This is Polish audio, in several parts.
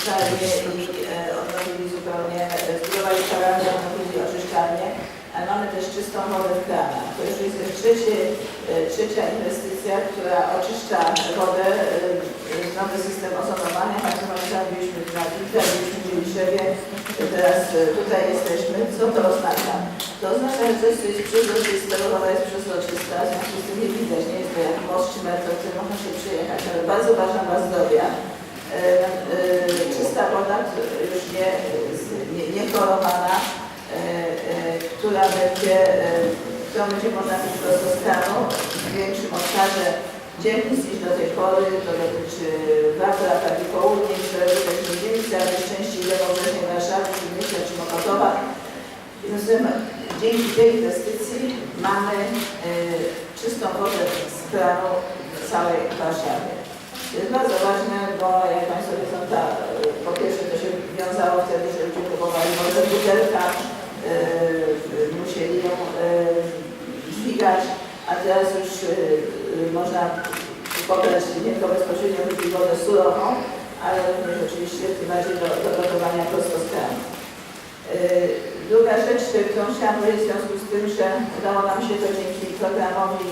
i e, odnowili zupełnie, e, zbudowali paralel, odnowili oczyszczalnię, a mamy też czystą wodę w kranach. To już jest trzecie, e, trzecia inwestycja, która oczyszcza wodę, nowy system ozonowania, jak pamiętam, byliśmy na Wilka, byliśmy w Dzieliszewie, teraz tutaj jesteśmy. Co to oznacza? To oznacza, że coś, co jest przezroczyste, woda jest przezroczysta, w związku z tym nie widać, nie jest to jak most czy metro, który można się przyjechać, ale bardzo ważna dla zdrowia. Która już nie, nie, nie chlorowana, e, e, która będzie, e, którą będzie można z kranu w większym obszarze dzielnic niż do tej pory. To dotyczy Wawra, tak i południe, nie dzielnicy, ale częściej lewobrzeżnej Warszawy, myślę, czy Mokotowa. Zatem dzięki tej inwestycji mamy czystą wodę z kranu w całej Warszawie. To jest bardzo ważne, bo jak Państwo wiedzą, a teraz już e, e, można pobrać nie tylko bezpośrednio wypić wodę surową, ale również oczywiście tym bardziej do, do gotowania prosto z kranu. Yy, Druga rzecz, którą chciałam powiedzieć w związku z tym, że udało nam się to dzięki programowi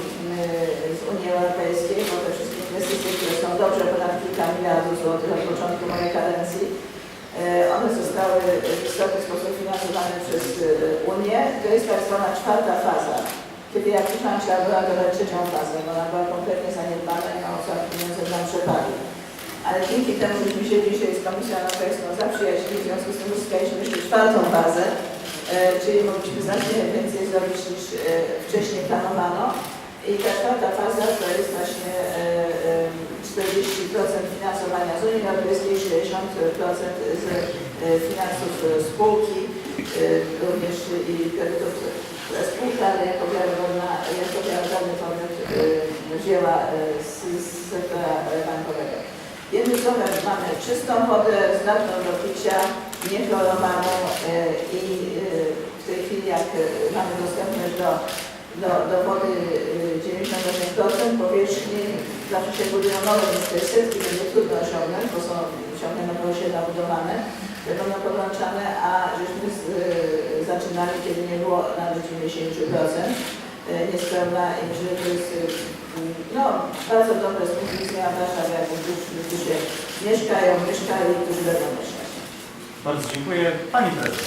z Unii Europejskiej, bo te wszystkie inwestycje, które są dobrze ponad kilka miliardów złotych od początku mojej kadencji, one zostały w istotny sposób finansowane przez Unię. To jest tak zwana czwarta faza. Kiedy już nam trzeba była dodać trzecią fazę, bo ona była kompletnie zaniedbana i mało co pieniądze nam przepadły. Ale dzięki temu, żeśmy się dzisiaj z Komisją Europejską zaprzyjaźnili, w związku z tym uzyskaliśmy jeszcze czwartą fazę, e, czyli mogliśmy znacznie więcej zrobić niż e, wcześniej planowano. I ta czwarta faza to jest właśnie e, e, 40% finansowania z Unii Europejskiej, 60% z finansów spółki, również i kredytów jako wiarygodna, jako wiarygodny podmiot e, wzięła e, z, sektora e, bankowego. Jednym słowem mamy czystą wodę, zdatną do picia, niechlorowaną i w tej chwili jak mamy dostępność do, do, do wody e, 98% powierzchni, zawsze się budują nowe, setki będzie trudno osiągnąć, bo są ciągle nowe osiedla budowane, będą podłączane, a żeśmy z, zaczynali, kiedy nie było nawet 90% e, niespełna i że to jest e, no, bardzo dobre z punktu widzenia Warszawy, jak się mieszkają, mieszkali, którzy będą mieszkać. Bardzo dziękuję. Pani Prezes.